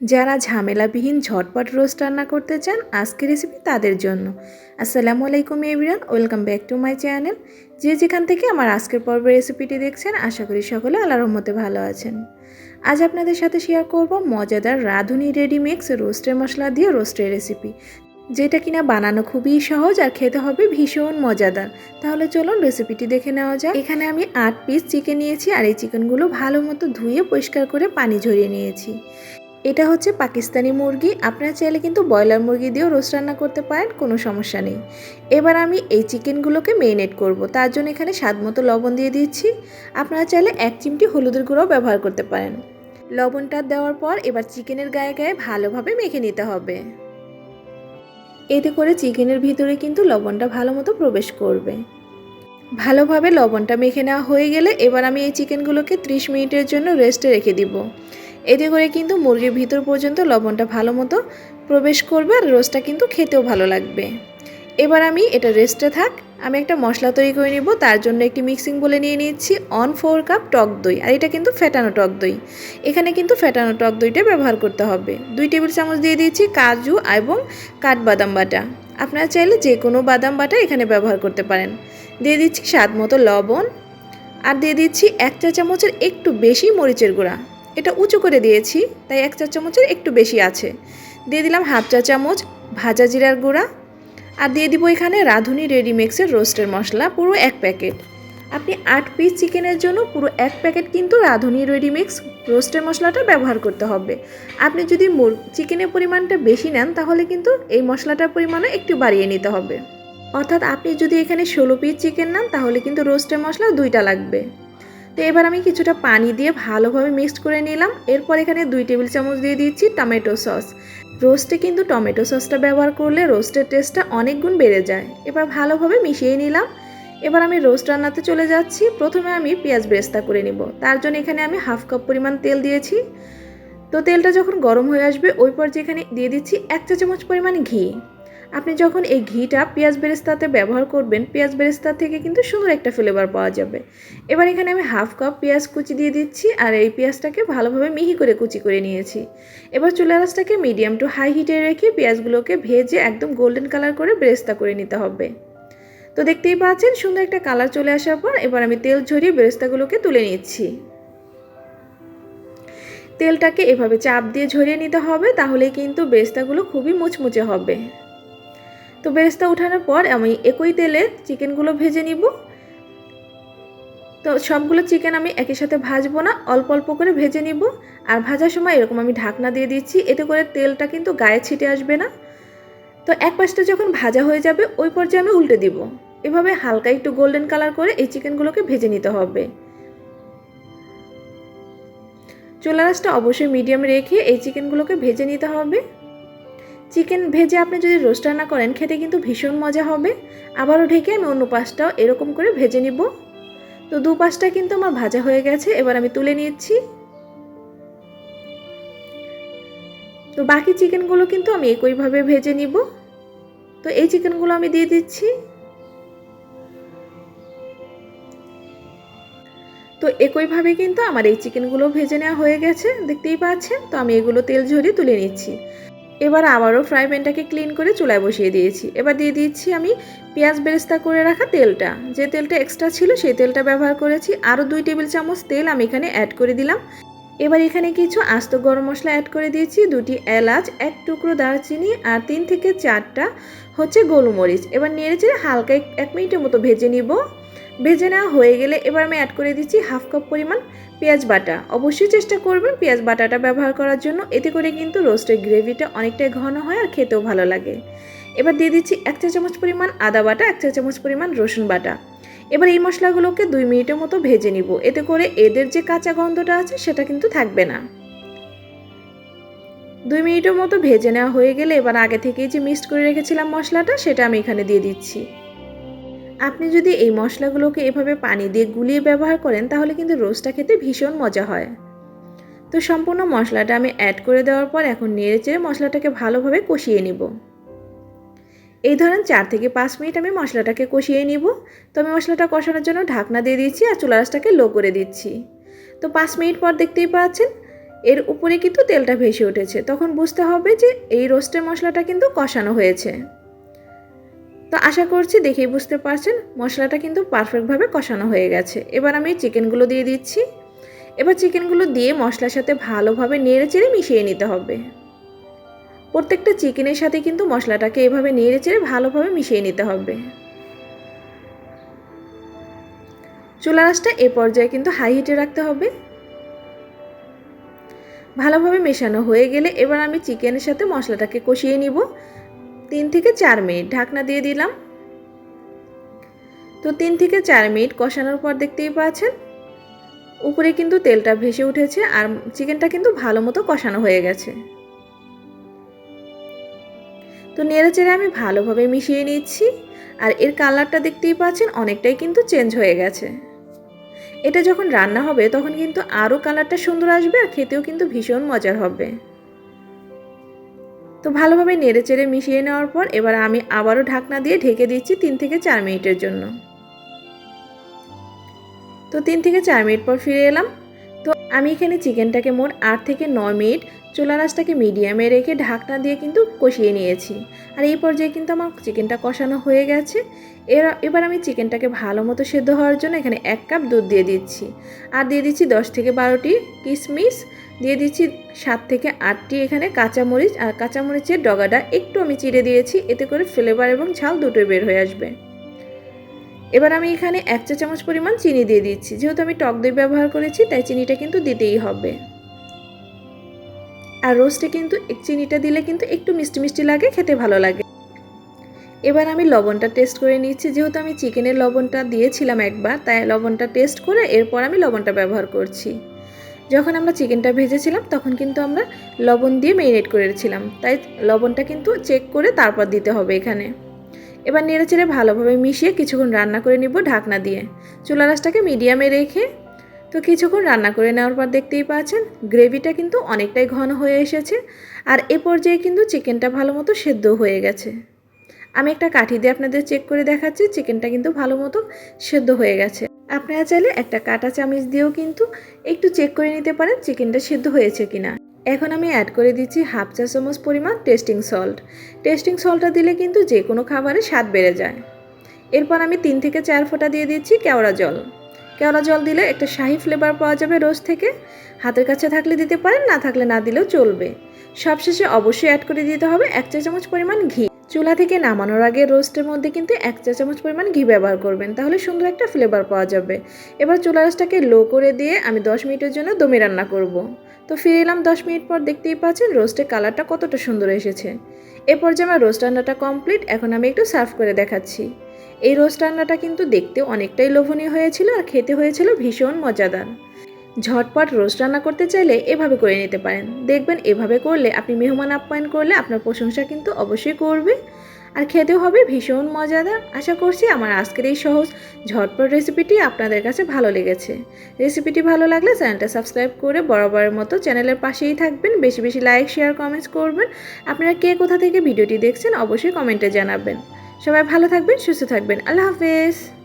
যারা ঝামেলাবিহীন ঝটপট রোস্ট রান্না করতে চান, আজকের রেসিপি তাদের জন্য। আসসালামু আলাইকুম everyone welcome back to my channel যে যেখান থেকে আমার আজকের পর্বের রেসিপিটি দেখছেন, আশা করি সকলে আল্লাহর রহমতে ভালো আছেন। আজ আপনাদের সাথে শেয়ার করব মজাদার রাঁধুনি রেডিমিক্স রোস্টের মশলা দিয়ে রোস্টের রেসিপি যেটা কিনা বানানো খুবই সহজ আর খেতে হবে ভীষণ মজাদার। তাহলে চলুন রেসিপিটি দেখে নেওয়া যাক। এখানে আমি আট পিস চিকেন নিয়েছি আর এই চিকেনগুলো ভালো মতো ধুয়ে পরিষ্কার করে পানি ঝরিয়ে নিয়েছি। এটা হচ্ছে পাকিস্তানি মুরগি। আপনারা চাইলে কিন্তু ব্রয়লার মুরগি দিয়েও রোস্ট রান্না করতে পারেন, কোনো সমস্যা নেই। এবার আমি এই চিকেনগুলোকে মেরিনেট করব। তার জন্য এখানে স্বাদ মতো লবণ দিয়ে দিচ্ছি। আপনারা চাইলে এক চিমটি হলুদের গুঁড়োও ব্যবহার করতে পারেন। লবণটা দেওয়ার পর এবার চিকেনের গায়ে গায়ে ভালোভাবে মেখে নিতে হবে। এতে করে চিকেনের ভিতরে কিন্তু লবণটা ভালো মতো প্রবেশ করবে। ভালোভাবে লবণটা মেখে নেওয়া হয়ে গেলে এবার আমি এই চিকেনগুলোকে 30 মিনিটের জন্য রেস্টে রেখে দিব। এতে করে কিন্তু মুরগির ভিতর পর্যন্ত লবণটা ভালো মতো প্রবেশ করবে আর রোস্টটা কিন্তু খেতেও ভালো লাগবে। এবার আমি এটা রেস্টে থাক, আমি একটা মশলা তৈরি করে নিব, তার জন্য একটি মিক্সিং বলে নিয়ে নিচ্ছি অন ফোর কাপ টক দই, আর এটা কিন্তু ফেটানো টক দই। এখানে কিন্তু ফেটানো টক দইটা ব্যবহার করতে হবে। দুই টেবিল চামচ দিয়ে দিয়েছি কাজু এবং কাঠবাদাম বাটা। আপনারা চাইলে যে কোনো বাদাম বাটা এখানে ব্যবহার করতে পারেন। দিয়ে দিচ্ছি স্বাদ মতো লবণ, আর দিয়ে দিচ্ছি এক চা চামচের একটু বেশি মরিচের গুঁড়া। এটা উঁচু করে দিয়েছি, তাই এক চা চামচের একটু বেশি আছে। দিয়ে দিলাম হাফ চা চামচ ভাজা জিরার গুঁড়া, আর দিয়ে দিব এখানে রাঁধুনি রেডিমিক্সের রোস্টের মশলা পুরো এক প্যাকেট। আপনি আট পিস চিকেনের জন্য পুরো এক প্যাকেট কিন্তু রাঁধুনি রেডিমিক্স রোস্টের মশলাটা ব্যবহার করতে হবে। আপনি যদি মুর, চিকেনের পরিমাণটা বেশি নেন, তাহলে কিন্তু এই মশলাটার পরিমাণও একটু বাড়িয়ে নিতে হবে। অর্থাৎ আপনি যদি এখানে ষোলো পিস চিকেন নেন, তাহলে কিন্তু রোস্টের মশলা দুইটা লাগবে। তো এবার আমি কিছুটা পানি দিয়ে ভালোভাবে মিক্সড করে নিলাম। এরপর এখানে দুই টেবিল চামচ দিয়ে দিচ্ছি টমেটো সস। রোস্টে কিন্তু টমেটো সসটা ব্যবহার করলে রোস্টের টেস্টটা অনেক গুণ বেড়ে যায়। এবার ভালোভাবে মিশিয়ে নিলাম। এবার আমি রোস্ট রান্নাতে চলে যাচ্ছি। প্রথমে আমি পেঁয়াজ ব্রেস্তা করে নিব। তার জন্য এখানে আমি হাফ কাপ পরিমাণ তেল দিয়েছি। তো তেলটা যখন গরম হয়ে আসবে, ওই পর যেখানে দিয়ে দিচ্ছি এক চা চামচ পরিমাণ ঘি। আপনি যখন এই ঘিটা পেঁয়াজ বেরেস্তাতে ব্যবহার করবেন, পেঁয়াজ বেরেস্তা থেকে কিন্তু সুন্দর একটা ফ্লেভার পাওয়া যাবে। এবার এখানে আমি হাফ কাপ পেঁয়াজ কুচি দিয়ে দিচ্ছি আর এই পেঁয়াজটাকে ভালোভাবে মিহি করে কুচি করে নিয়েছি। এবার চুলা রাসটাকে মিডিয়াম টু হাই হিটে রেখে পেঁয়াজগুলোকে ভেজে একদম গোল্ডেন কালার করে বেরেস্তা করে নিতে হবে। তো দেখতেই পাচ্ছেন, সুন্দর একটা কালার চলে আসার পর এবার আমি তেল ঝরিয়ে বেরেস্তাগুলোকে তুলে নিচ্ছি। তেলটাকে এভাবে চাপ দিয়ে ঝরিয়ে নিতে হবে তাহলে কিন্তু বেরেস্তাগুলো খুবই মুচমুচে হবে। তো বেরেস্তা উঠানোর পর আমি একই তেলে চিকেনগুলো ভেজে নিব। তো সবগুলো চিকেন আমি একই সাথে ভাজবো না, অল্প অল্প করে ভেজে নিব। আর ভাজার সময় এরকম আমি ঢাকনা দিয়ে দিচ্ছি, এতে করে তেলটা কিন্তু গায়ে ছিটে আসবে না। তো এক পাশটা যখন ভাজা হয়ে যাবে, ওই পর্যায়ে আমি উল্টে দিব। এভাবে হালকা একটু গোল্ডেন কালার করে এই চিকেনগুলোকে ভেজে নিতে হবে। চুলা রাসটা অবশ্যই মিডিয়াম রেখে এই চিকেনগুলোকে ভেজে নিতে হবে। চিকেন ভেজে আপনি যদি রোস্ট রান্না করেন, খেতে কিন্তু ভীষণ মজা হবে। আবারও ঢেকে আমি অন্য পাশটাও এরকম করে ভেজে নিব। তো দু পাশটা কিন্তু আমার ভাজা হয়ে গেছে, এবার আমি তুলে নিচ্ছি। তো বাকি চিকেনগুলো কিন্তু আমি একইভাবে ভেজে নিব। তো এই চিকেনগুলো আমি দিয়ে দিচ্ছি। তো একইভাবে কিন্তু আমার এই চিকেনগুলো ভেজে নেওয়া হয়ে গেছে, দেখতেই পাচ্ছেন? তো আমি এগুলো তেল ঝরিয়ে তুলে নিচ্ছি। এবার আবারও ফ্রাই প্যানটাকে ক্লিন করে চুলায় বসিয়ে দিয়েছি। এবার দিয়ে দিচ্ছি আমি পেঁয়াজ বেরেস্তা করে রাখা তেলটা। যে তেলটা এক্সট্রা ছিল সেই তেলটা ব্যবহার করেছি। আরও দুই টেবিল চামচ তেল আমি এখানে অ্যাড করে দিলাম। এবার এখানে কিছু আস্ত গরম মশলা অ্যাড করে দিয়েছি। দুটি এলাচ, এক টুকরো দারচিনি আর তিন থেকে চারটা হচ্ছে গোলমরিচ। এবার নেড়ে চেড়ে হালকা এক মিনিটের মতো ভেজে নিব। ভেজে নেওয়া হয়ে গেলে এবার আমি অ্যাড করে দিচ্ছি হাফ কাপ পরিমাণ পেঁয়াজ বাটা। অবশ্যই চেষ্টা করবেন পেঁয়াজ বাটাটা ব্যবহার করার জন্য। এতে করে কিন্তু রোস্টের গ্রেভিটা অনেকটাই ঘন হয় আর খেতেও ভালো লাগে। এবার দিয়ে দিচ্ছি এক চা চামচ পরিমাণ আদা বাটা, এক চা চামচ পরিমাণ রসুন বাটা। এবার এই মশলাগুলোকে দুই মিনিটের মতো ভেজে নিব। এতে করে এদের যে কাঁচা গন্ধটা আছে সেটা কিন্তু থাকবে না। দুই মিনিটের মতো ভেজে নেওয়া হয়ে গেলে এবার আগে থেকেই যে মিক্সড করে রেখেছিলাম মশলাটা, সেটা আমি এখানে দিয়ে দিচ্ছি। আপনি যদি এই মশলাগুলোকে এভাবে পানি দিয়ে গুলিয়ে ব্যবহার করেন, তাহলে কিন্তু রোস্টটা খেতে ভীষণ মজা হয়। তো সম্পূর্ণ মশলাটা আমি অ্যাড করে দেওয়ার পর এখন নেড়ে চেড়ে মশলাটাকে ভালোভাবে কষিয়ে নিব। এই ধরেন চার থেকে পাঁচ মিনিট আমি মশলাটাকে কষিয়ে নিব। তো আমি মশলাটা কষানোর জন্য ঢাকনা দিয়ে দিচ্ছি আর চুলারাসটাকে লো করে দিচ্ছি। তো পাঁচ মিনিট পর দেখতেই পাচ্ছেন, এর উপরে কিন্তু তেলটা ভেসে উঠেছে। তখন বুঝতে হবে যে এই রোস্টের মশলাটা কিন্তু কষানো হয়েছে। তো আশা করছি দেখেই বুঝতে পারছেন, মশলাটা কিন্তু পারফেক্টভাবে কষানো হয়ে গেছে। এবার আমি চিকেনগুলো দিয়ে দিচ্ছি। এবার চিকেনগুলো দিয়ে মশলার সাথে ভালোভাবে নেড়ে চেড়ে মিশিয়ে নিতে হবে। প্রত্যেকটা চিকেনের সাথে কিন্তু মশলাটাকে এভাবে নেড়ে চেড়ে ভালোভাবে মিশিয়ে নিতে হবে। চুলা রাসটা এ পর্যায়ে কিন্তু হাই হিটে রাখতে হবে। ভালোভাবে মেশানো হয়ে গেলে এবার আমি চিকেনের সাথে মশলাটাকে কষিয়ে নিব। তিন থেকে চার মিনিট ঢাকনা দিয়ে দিলাম। তো তিন থেকে চার মিনিট কষানোর পর দেখতেই পাচ্ছেন, উপরে কিন্তু তেলটা ভেসে উঠেছে আর চিকেনটা কিন্তু ভালো মতো কষানো হয়ে গেছে। তো নেড়ে চেড়ে আমি ভালোভাবে মিশিয়ে নিচ্ছি আর এর কালারটা দেখতেই পাচ্ছেন অনেকটাই কিন্তু চেঞ্জ হয়ে গেছে। এটা যখন রান্না হবে তখন কিন্তু আরও কালারটা সুন্দর আসবে আর খেতেও কিন্তু ভীষণ মজার হবে। তো ভালোভাবে নেড়ে চেড়ে মিশিয়ে নেওয়ার পর এবার আমি আবারও ঢাকনা দিয়ে ঢেকে দিচ্ছি তিন থেকে চার মিনিটের জন্য। তো তিন থেকে চার মিনিট পর ফিরে এলাম। তো আমি এখানে চিকেনটাকে মোট আট থেকে নয় মিনিট চুলা রাসটাকে মিডিয়ামে রেখে ঢাকনা দিয়ে কিন্তু কষিয়ে নিয়েছি। আর এই পর্যায়ে কিন্তু আমার চিকেনটা কষানো হয়ে গেছে। এর, এবার আমি চিকেনটাকে ভালো মতো সেদ্ধ হওয়ার জন্য এখানে এক কাপ দুধ দিয়ে দিচ্ছি। আর দিয়ে দিচ্ছি দশ থেকে বারোটি কিশমিশ দিয়ে দিচ্ছি সাত থেকে আটটি এখানে কাঁচামরিচ, আর কাঁচামরিচের ডগাটা একটু আমি চিড়ে দিয়েছি, এতে করে ফ্লেভার এবং ঝাল দুটোই বের হয়ে আসবে। এবার আমি এখানে এক চা চামচ পরিমাণ চিনি দিয়ে দিচ্ছি। যেহেতু আমি টক দই ব্যবহার করেছি, তাই চিনিটা কিন্তু দিতেই হবে। আর রোস্টে কিন্তু চিনিটা দিলে কিন্তু একটু মিষ্টি মিষ্টি লাগে, খেতে ভালো লাগে। এবার আমি লবণটা টেস্ট করে নিচ্ছি। যেহেতু আমি চিকেনের লবণটা দিয়েছিলাম একবার, তাই লবণটা টেস্ট করে এরপর আমি লবণটা ব্যবহার করছি। যখন আমরা চিকেনটা ভেজেছিলাম, তখন কিন্তু আমরা লবণ দিয়ে মেরিনেট করেছিলাম তাই লবণটা কিন্তু চেক করে তারপর দিতে হবে এখানে। এবার নেড়ে চেড়ে ভালোভাবে মিশিয়ে কিছুক্ষণ রান্না করে নিব ঢাকনা দিয়ে। চুলা রাসটাকে মিডিয়ামে রেখে তো কিছুক্ষণ রান্না করে নেওয়ার পর দেখতেই পাচ্ছেন গ্রেভিটা কিন্তু অনেকটাই ঘন হয়ে এসেছে। আর এ পর্যায়ে কিন্তু চিকেনটা ভালো মতো সেদ্ধ হয়ে গেছে। আমি একটা কাঠি দিয়ে আপনাদের চেক করে দেখাচ্ছি, চিকেনটা কিন্তু ভালো মতো সেদ্ধ হয়ে গেছে। আপনারা চাইলে একটা কাটা চামচ দিয়েও কিন্তু একটু চেক করে নিতে পারেন চিকেনটা সেদ্ধ হয়েছে কিনা। এখন আমি অ্যাড করে দিচ্ছি হাফ চা চামচ পরিমাণ টেস্টিং সল্ট টেস্টিং সল্টটা দিলে কিন্তু যে কোনো খাবারে স্বাদ বেড়ে যায়। এরপর আমি তিন থেকে চার ফোঁটা দিয়ে দিচ্ছি কেওড়া জল। কেওড়া জল দিলে একটা শাহি ফ্লেভার পাওয়া যাবে রোজ থেকে। হাতের কাছে থাকলে দিতে পারেন, না থাকলে না দিলেও চলবে। সবশেষে অবশ্যই অ্যাড করে দিতে হবে এক চা চামচ পরিমাণ ঘি। চুলা থেকে নামানোর আগে রোস্টের মধ্যে কিন্তু এক চা চামচ পরিমাণ ঘি ব্যবহার করবেন, তাহলে সুন্দর একটা ফ্লেভার পাওয়া যাবে। এবার চুলা রোস্টটাকে লো করে দিয়ে আমি দশ মিনিটের জন্য দমে রান্না করব। তো ফিরে এলাম দশ মিনিট পর দেখতেই পাচ্ছেন রোস্টের কালারটা কতটা সুন্দর এসেছে। এ পর্যায়ে আমার রোস্ট রান্নাটা কমপ্লিট এখন আমি একটু সার্ভ করে দেখাচ্ছি। এই রোস্ট রান্নাটা কিন্তু দেখতে অনেকটাই লোভনীয় হয়েছিল আর খেতে হয়েছিল ভীষণ মজাদার। ঝটপট রোস্ট রান্না করতে চাইলে এভাবে করে নিতে পারেন। দেখবেন এভাবে করলে আপনি মেহমান আপ্যায়ন করলে আপনার প্রশংসা কিন্তু অবশ্যই করবে। আর খেতেও হবে ভীষণ মজাদার। আশা করছি আমার আজকের এই সহজ, ঝটপট রেসিপিটি আপনাদের কাছে ভালো লেগেছে। রেসিপিটি ভালো লাগলে চ্যানেলটা সাবস্ক্রাইব করে বরাবরের মতো চ্যানেলের পাশেই থাকবেন। বেশি বেশি লাইক, শেয়ার, কমেন্টস করবেন। আপনারা কে কোথা থেকে ভিডিওটি দেখছেন অবশ্যই কমেন্টে জানাবেন। সবাই ভালো থাকবেন, সুস্থ থাকবেন। আল্লাহ হাফেজ।